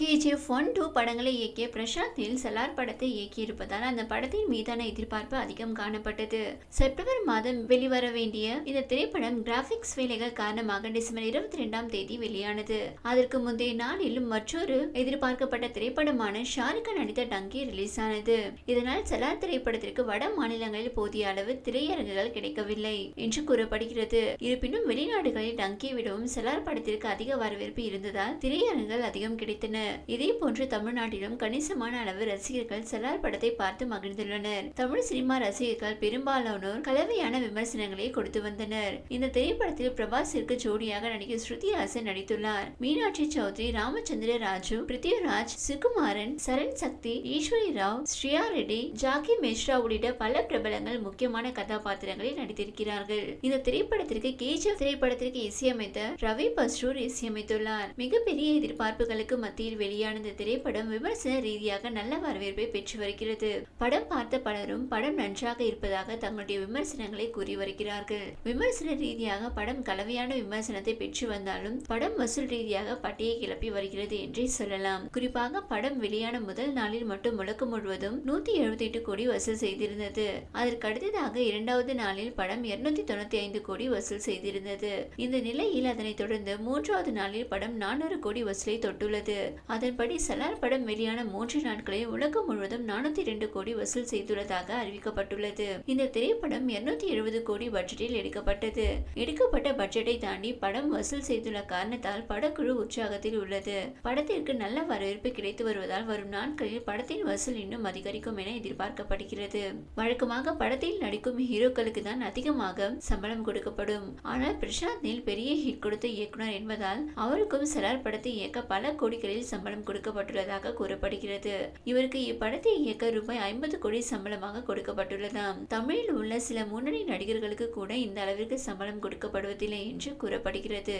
KGF one two படங்களை இயக்கிய Prashanth Neil Salaar படத்தை இயக்கியிருப்பதால் அந்த படத்தின் மீதான எதிர்பார்ப்பு அதிகம் காணப்பட்டது. செப்டம்பர் மாதம் வெளிவர வேண்டிய இந்த திரைப்படம் கிராபிக்ஸ் வேலைகள் காரணமாக டிசம்பர் இருபத்தி ரெண்டாம் தேதி வெளியானது. அதற்கு முந்தைய நாளில் மற்றொரு எதிர்பார்க்கப்பட்ட திரைப்படமான ஷாருக் நடித்த டங்கி ரிலீஸ் ஆனது இதனால் சலார் திரைப்படத்திற்கு வட மாநிலங்களில் போதிய அளவு திரையரங்குகள் கிடைக்கவில்லை என்று கூறப்படுகிறது. இருப்பினும் வெளிநாடுகளில் டங்கி விடவும் சலார் படத்திற்கு அதிக வரவேற்பு இருந்ததால் திரையரங்குகள் அதிகம் கிடைத்தன. இதே போன்று தமிழ்நாட்டிலும் கணிசமான அளவு ரசிகர்கள் சலார் படத்தை பார்த்து மகிழ்ந்துள்ளனர். தமிழ் சினிமா ரசிகர்கள் பெரும்பாலானோர் கலவையான விமர்சனங்களை கொடுத்து வந்தனர். இந்த திரைப்படத்தில் பிரபாஸிற்கு ஜோடியாக நடிகை ஸ்ருதி ஹாசன் நடித்துள்ளார். மீனாட்சி சௌத்ரி ராமச்சந்திர ராஜு பிருத்திவிராஜ் சுகுமாரன் சரண் சக்தி ஈஸ்வரி ராவ் ஸ்ரீயா ரெட்டி ஜாக்கி மிஸ்ரா உள்ளிட்ட பல பிரபலங்கள் முக்கியமான கதாபாத்திரங்களில் நடித்திருக்கிறார்கள். இந்த திரைப்படத்திற்கு கேஜிஎஃப் திரைப்படத்திற்கு இசையமைத்த ரவி பஸ்ரூர் இசையமைத்துள்ளார். மிகப்பெரிய எதிர்பார்ப்புகளுக்கு மத்தியில் வெளியான இந்த திரைப்படம் விமர்சன ரீதியாக நல்ல வரவேற்பை பெற்று வருகிறது. படம் பார்த்த பலரும் படம் நன்றாக இருப்பதாக தங்களுடைய விமர்சனங்களை கூறி வருகிறார்கள். விமர்சன ரீதியாக படம் கலவையான விமர்சனத்தை பெற்று வந்தாலும் படம் வசூல் ரீதியாக பட்டியை கிளப்பி வருகிறது என்றே சொல்லலாம். குறிப்பாக படம் வெளியான முதல் நாளில் மட்டும் முழக்கம் முழுவதும் நூத்தி எழுபத்தி எட்டு கோடி வசூல் செய்திருந்தது. அதற்கு அடுத்ததாக இரண்டாவது நாளில் படம் இருநூத்தி தொண்ணூத்தி ஐந்து கோடி வசூல் செய்திருந்தது. இந்த நிலையில் அதனைத் தொடர்ந்து மூன்றாவது நாளில் படம் நானூறு கோடி வசூலை தொட்டுள்ளது. அதன்படி சலார் படம் வெளியான மூன்று நாட்களில் உலகம் முழுவதும் நானூத்தி ரெண்டு கோடி வசூல் செய்துள்ளதாக அறிவிக்கப்பட்டுள்ளது. இந்த திரைப்படம் இருநூத்தி எழுபது கோடி பட்ஜெட்டில் எடுக்கப்பட்டது. எடுக்கப்பட்ட பட்ஜெட்டை தாண்டி படம் வசூல் செய்துள்ள காரணத்தால் படக்குழு உற்சாகத்தில் உள்ளது. படத்திற்கு நல்ல வரவேற்பு கிடைத்து வருவதால் வரும் நாட்களில் படத்தின் வசூல் இன்னும் அதிகரிக்கும் என எதிர்பார்க்கப்படுகிறது. வழக்கமாக படத்தில் நடிக்கும் ஹீரோக்களுக்கு தான் அதிகமாக சம்பளம் கொடுக்கப்படும். ஆனால் பிரசாந்த் நீல் பெரிய ஹிட் கொடுத்த இயக்குனர் என்பதால் அவருக்கும் சலார் படத்தை இயக்க பல கோடிகளில் சம்பளம் கொடுக்கப்பட்டுள்ளதாக கூறப்படுகிறது. இவருக்கு இப்படத்தை இயக்க ரூபாய் ஐம்பது கோடி சம்பளமாக கொடுக்கப்பட்டுள்ளதாம். தமிழில் உள்ள சில முன்னணி நடிகர்களுக்கு கூட இந்த அளவிற்கு சம்பளம் கொடுக்கப்படுவதில்லை என்று கூறப்படுகிறது.